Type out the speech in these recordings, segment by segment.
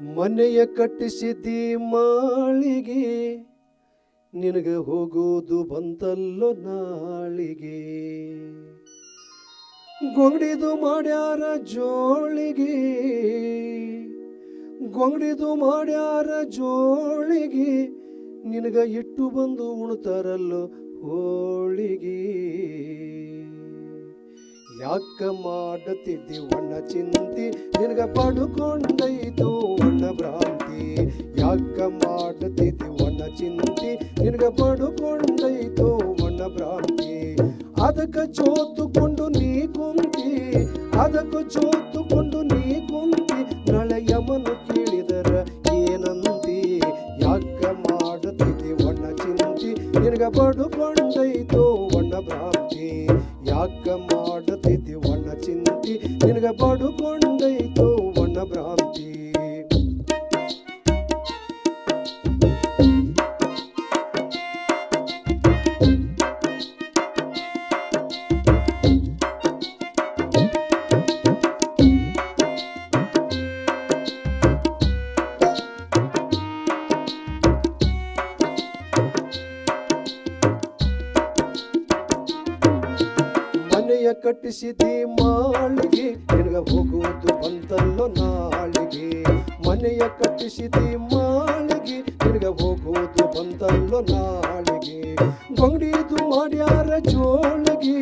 ಮನೆಯ ಕಟ್ಟಿಸಿದ್ದಿ ಮಾಳಿಗೆ, ನಿನಗೆ ಹೋಗೋದು ಬಂತಲ್ಲೋ ನಾಳಿಗೆ. ಗೊಂಗಡಿದು ಮಾಡ್ಯಾರ ಜೋಳಿಗೆ ಗೊಂಗಡಿದು ಮಾಡ್ಯಾರ ಜೋಳಿಗೆ, ನಿನಗ ಇಟ್ಟು ಬಂದು ಉಣ್ತಾರಲ್ಲೋ ಹೋಳಿಗೆ. ಯಾಕ ಮಾಡತಿದ್ದಿ ಒಣ್ಣ ಚಿಂತಿ, ನಿನಗ ಪಡುಕೊಂಡೈತು ಭ್ರಾಂತಿ ಯಾಕ ಮಾಡತಿದ್ದಿ ಒಣ್ಣ ಚಿಂತಿ ನಿನಗ ಪಡುಕೊಂಡೈತು ಒಣ್ಣ ಭ್ರಾಂತಿ ಅದಕ್ಕ ಜೋತುಕೊಂಡು ನೀ ಕುಂತಿ ಅದಕ್ಕ ಜೋತುಕೊಂಡು ನೀ ಕುಂತಿ ನಾಳೆ ಯಮನು ಕೇಳಿದರ ಏನಂತಿ ಯಾಕ ಮಾಡತಿದ್ದಿ ಒಣ್ಣ ಚಿಂತಿ ನಿನಗ ಪಡುಕೊಂಡೈತು ಒಣ್ಣ ಭ್ರಾಂತಿ ಯಾಕ ಮಾಡತಿದ್ದಿ ಒಣ್ಣ ಚಿಂತಿ ನಿನಗ ಪಡುಕೊಂಡೈತು ಒಣ್ಣ ಭ್ರಾಂತಿ ಕಟ್ಟಿಸಿದಿ ಮಾಳಿಗೆ ನಿನಗ ಹೋಗುವುದು ಬಂತಲ್ಲೋ ನಾಳಿಗೆ ಮನೆಯ ಕಟ್ಟಿಸಿದಿ ಮಾಳಿಗೆ ನಿನಗ ಹೋಗುವುದು ಬಂತಲ್ಲೋ ನಾಳಿಗೆ ಗೊಂಗಡಿದು ಮಾಡ್ಯಾರ ಜೋಳಿಗೆ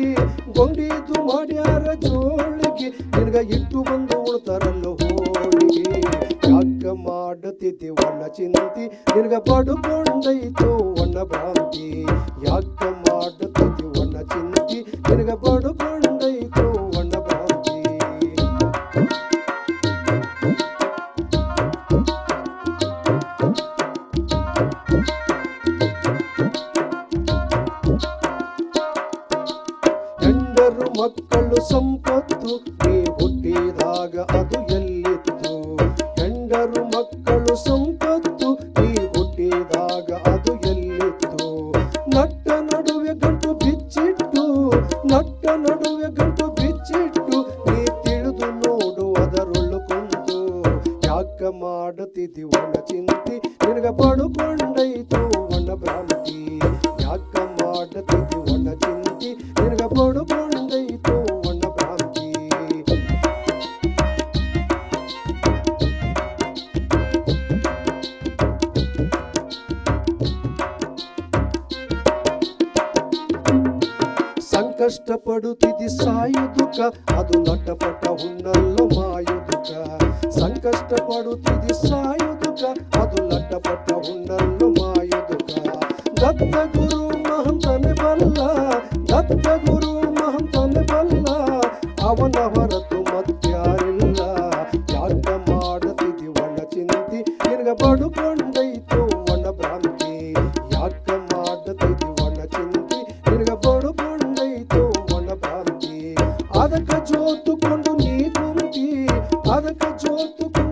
ಗೊಂಗಡಿದು ಮಾಡ್ಯಾರ ಜೋಳಿಗೆ ನಿನಗ ಇಟ್ಟು ಬಂದು ಉಳ್ತಾರಲ್ಲೋ ಹೋಳಿಗೆ ಯಾಕ ಮಾಡತಿದ್ದಿ ಒಣ್ಣ ಚಿಂತಿ ನಿನಗ ಪಡುಕೊಂಡೈತು ಒಣ್ಣ ಭ್ರಾಂತಿ ಯಾಕ ಮಾಡತಿದ್ದಿ ಒಣ್ಣ ಚಿಂತಿ ನಿನಗ ಪಡುಕೊಂಡೈತು ಮಕ್ಕಳು ಸಂಪತ್ತು ನೀ ಹುಟ್ಟಿದಾಗ ಅದು ಎಲ್ಲಿತ್ತು? ಗಂಡರು ಮಕ್ಕಳು ಸಂಪತ್ತು ನೀ ಹುಟ್ಟಿದಾಗ ಅದು ಎಲ್ಲಿತ್ತು? ನಟ್ಟ ನಡುವೆ ಗಂಟು ಬಿಚ್ಚಿಟ್ಟು, ನಟ್ಟ ನಡುವೆ ಗಂಟು ಬಿಚ್ಚಿಟ್ಟು, ನೀ ತಿಳಿದು ನೋಡು ಅದರೊಳ್ಳು ಕುಂತು. ಯಾಕ ಮಾಡುತ್ತಿದ್ದಿ ಒಣ ಚಿಂತಿ? ನಿನಗ ಪಡುಕೊಂಡೈತು ಒಣ ಭ್ರಾಂತಿ. ಯಾಕ ಮಾಡುತ್ತಿದ್ದಿ ಒಣ ಚಿಂತಿ? ನಿನಗ ಪಡುಕೊಂಡೈತು ಸಂಕಷ್ಟ ಪಡುತ್ತಿದ್ದಿ ಸಾಯುದುಕ ಅದು ನಟಪಟ ಹುಣ್ಣಲ್ಲೋ ಮಾಯುದುಕ ಸಂಕಷ್ಟ ಪಡುತ್ತಿದ್ದಿ ಸಾಯುದುಕ ಅದು ನಟಪಟ ಹುಣ್ಣಲ್ಲೋ ಮಾಯುದುಕ ದತ್ತ ಗುರು ಮಹಂತನೆ ಬಲ್ಲ, ದತ್ತ ಗುರು ಮಹಂತನೆ ಬಲ್ಲ ಅವನ Ave que de outro